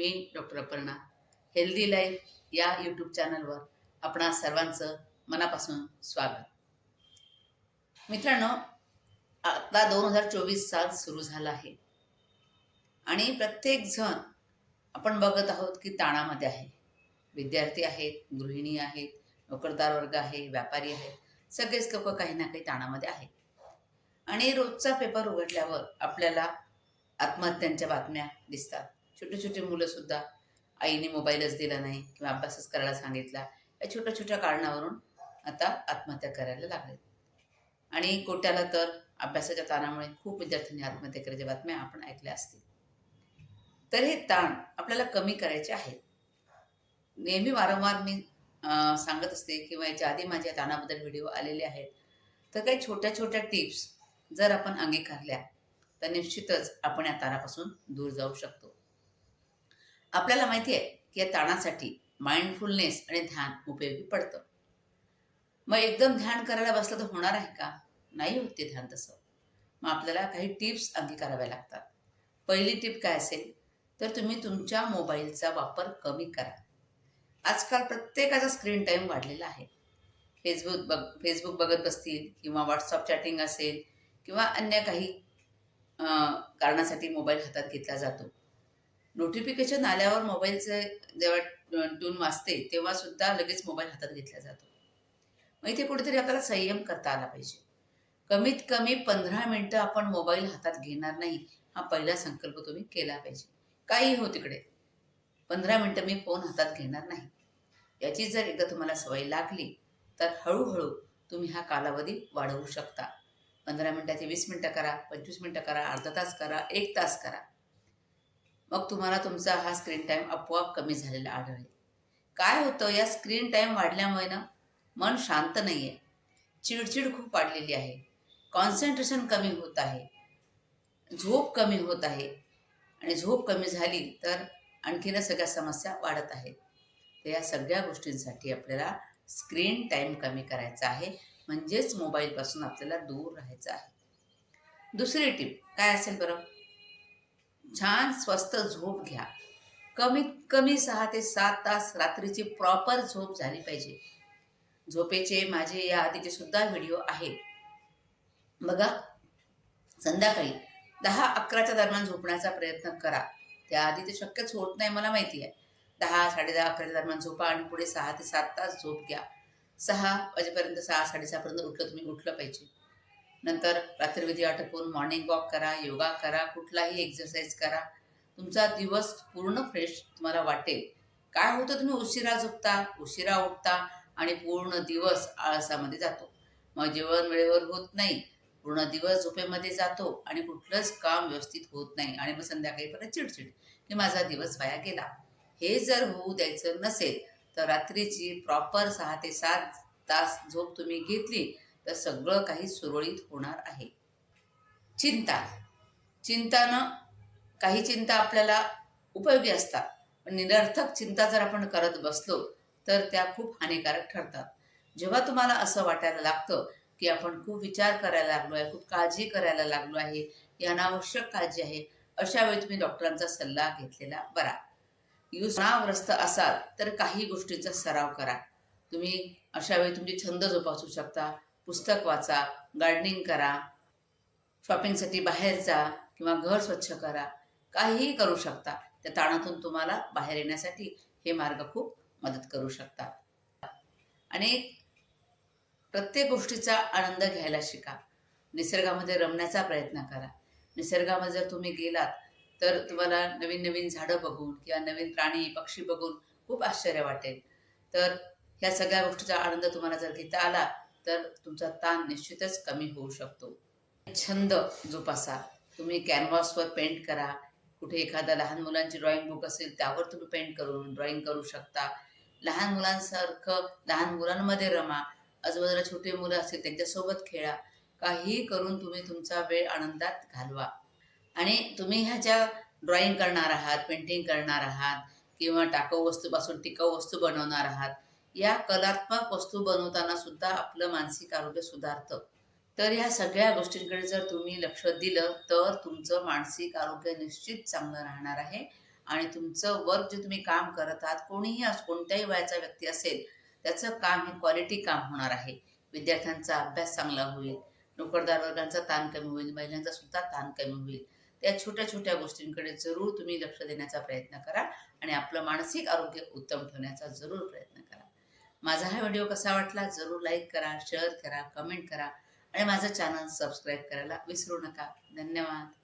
मी doctor Aparna. Healthy life या YouTube चॅनलवर आपणा सर्वांचं मनापासून स्वागत. मित्रांनो आता दोन हजार चोवीस साल सुरू झाला आहे. आणि प्रत्येक जण आपण बघत आहोत की ताणामध्ये आहे. विद्यार्थी आहेत गृहिणी आहेत नोकरदार वर्ग आहे व्यापारी आहेत. सगळेच लोक काही ना काही ताणामध्ये आहेत. आणि रोजचा पेपर उघडल्यावर आपल्याला आत्महत्यांच्या बातम्या दिसतात. छोटे छोटे मुलं सुद्धा आईने मोबाईलच दिला नाही किंवा अभ्यासच करायला सांगितला या छोट्या छोट्या कारणावरून आता आत्महत्या करायला लागले. आणि कोट्याला तर अभ्यासाच्या ताणामुळे खूप विद्यार्थ्यांनी आत्महत्या करायच्या बातम्या आपण ऐकल्या असतील. तर हे ताण आपल्याला कमी करायचे आहेत. नेहमी वारंवार मी सांगत असते किंवा याच्या आधी माझ्या ताणाबद्दल व्हिडिओ आलेले आहेत. तर काही छोट्या छोट्या टिप्स जर आपण अंगीकारल्या तर निश्चितच आपण या ताणापासून दूर जाऊ शकतो. आपल्याला माहिती आहे की या ताणासाठी माइंडफुलनेस आणि ध्यान उपयोगी पडतं. मग एकदम ध्यान करायला बसलं तर होणार आहे का? नाही होत ते ध्यान तसं. मग आपल्याला काही टिप्स अंगीकाराव्या लागतात. पहिली टिप काय असेल? तर तुम्ही तुमच्या मोबाईलचा वापर कमी करा. आजकाल प्रत्येकाचा स्क्रीन टाईम वाढलेला आहे. फेसबुक बघ फेसबुक बघत बसतील किंवा व्हॉट्सअप चॅटिंग असेल किंवा अन्य काही कारणासाठी मोबाईल हातात घेतला जातो. नोटिफिकेशन आल्यावर मोबाईलचं जेव्हा टून वाजते तेव्हा सुद्धा लगेच मोबाईल हातात घेतला जातो. मग इथे कुठेतरी आपल्याला संयम करता आला पाहिजे. कमीत कमी पंधरा मिनटं आपण मोबाईल हातात घेणार नाही हा पहिला संकल्प तुम्ही केला पाहिजे. काही हो तिकडे. पंधरा मिनटं मी फोन हातात घेणार नाही. याची जर एकदा तुम्हाला सवय लागली तर हळूहळू तुम्ही हा कालावधी वाढवू शकता. पंधरा मिनटाचे वीस मिनटं करा पंचवीस मिनटं करा अर्धा तास करा एक तास करा. मग तुम्हाला तुमचा हा स्क्रीन टाईम आपोआप कमी झालेला आढळेल. काय होतं या स्क्रीन टाईम वाढल्यामुळे ना मन शांत नाही आहे चिडचिड खूप वाढलेली आहे. कॉन्सन्ट्रेशन कमी होत आहे. झोप कमी होत आहे. आणि झोप कमी झाली तर आणखीनच सगळ्या समस्या वाढत आहेत. तर या सगळ्या गोष्टींसाठी आपल्याला स्क्रीन टाईम कमी करायचा आहे. म्हणजेच मोबाईलपासून आपल्याला दूर राहायचं आहे. दुसरी टीप काय असेल बरं? छान स्वस्त झोप घ्या. कमीत कमी सहा ते सात तास रात्रीची प्रॉपर झोप झाली पाहिजे. झोपेचे माझे या आधीचे सुद्धा व्हिडिओ आहेत. बघा संध्याकाळी दहा अकराच्या दरम्यान झोपण्याचा प्रयत्न करा. त्याआधी ते शक्यच होत नाही मला माहिती आहे. दहा साडेदहा अकराच्या दरम्यान झोपा आणि पुढे सहा ते सात तास झोप घ्या. सहा वाजेपर्यंत सहा साडेसहापर्यंत उठलं तुम्ही उठलं पाहिजे. नंतर रात्रीविधी आटपून मॉर्निंग वॉक करा योगा करा कुठलाही एक्सरसाइज करा. तुमचा दिवस पूर्ण फ्रेश तुम्हाला वाटेल. काय होतं तुम्ही उशिरा झोपता उशिरा उठता आणि पूर्ण दिवस आळसामध्ये जातो. मग जेवण वेळेवर होत नाही पूर्ण दिवस झोपेमध्ये जातो आणि कुठलंच काम व्यवस्थित होत नाही आणि मग संध्याकाळी परत चिडचिड की माझा दिवस वाया गेला. हे जर होऊ द्यायचं नसेल तर रात्रीची प्रॉपर सहा ते सात तास झोप तुम्ही घेतली तर सगळं काही सुरळीत होणार आहे. चिंता. चिंतानं काही चिंता आपल्याला उपयोगी असतात. पण निरर्थक चिंता जर आपण करत बसलो तर त्या खूप हानिकारक ठरतात. जेव्हा तुम्हाला असं वाटायला लागतं की आपण खूप विचार करायला लागलो आहे खूप काळजी करायला लागलो आहे ही अनावश्यक काळजी आहे अशा वेळी तुम्ही डॉक्टरांचा सल्ला घेतलेला बरा. तणावग्रस्त असाल तर काही गोष्टींचा सराव करा. तुम्ही अशा वेळी तुमचे छंद जोपासू शकता. पुस्तक वाचा गार्डनिंग करा शॉपिंगसाठी बाहेर जा किंवा घर स्वच्छ करा काहीही करू शकता. त्या ताणातून तुम्हाला बाहेर येण्यासाठी हे मार्ग खूप मदत करू शकतात. आणि प्रत्येक गोष्टीचा आनंद घ्यायला शिका. निसर्गामध्ये रमण्याचा प्रयत्न करा. निसर्गामध्ये जर तुम्ही गेलात तर तुम्हाला नवीन नवीन झाडं बघून किंवा नवीन प्राणी पक्षी बघून खूप आश्चर्य वाटेल. तर ह्या सगळ्या गोष्टीचा आनंद तुम्हाला जर घेता आला तर तुमचा ताण निश्चितच कमी होऊ शकतो. छंद जोपासा. तुम्ही कॅनव्हासवर पेंट करा. कुठे एखादा लहान मुलांची ड्रॉइंग बुक असेल त्यावर तुम्ही पेंट करून ड्रॉइंग करू शकता. लहान मुलांसारखं लहान मुलांमध्ये रमा. आजूबाजूला छोटे मुलं असतील त्यांच्यासोबत खेळा. काही करून तुम्ही तुमचा वेळ आनंदात घालवा. आणि तुम्ही ह्या ज्या ड्रॉइंग करणार आहात पेंटिंग करणार आहात किंवा टाकाऊ वस्तूपासून टिकाऊ वस्तू बनवणार आहात या कलात्मक वस्तू बनवताना सुद्धा आपलं मानसिक आरोग्य सुधारतं. तर या सगळ्या गोष्टींकडे जर तुम्ही लक्ष दिलं तर तुमचं मानसिक आरोग्य निश्चित चांगलं राहणार आहे. आणि तुमचं वर्क जे तुम्ही काम करत आहात कोणीही असो कोणत्याही वयाचा व्यक्ती असेल त्याचं काम हे क्वालिटी काम होणार आहे. विद्यार्थ्यांचा अभ्यास चांगला होईल. नोकरदार वर्गांचा ताण कमी होईल महिलांचा सुद्धा ताण कमी होईल. त्या छोट्या छोट्या गोष्टींकडे जरूर तुम्ही लक्ष देण्याचा प्रयत्न करा आणि आपलं मानसिक आरोग्य उत्तम ठेवण्याचा जरूर प्रयत्न करा. माझा हा व्हिडिओ कसा वाटला जरूर लाईक करा शेअर करा कमेंट करा आणि माझं चॅनल सबस्क्राईब करायला विसरू नका. धन्यवाद.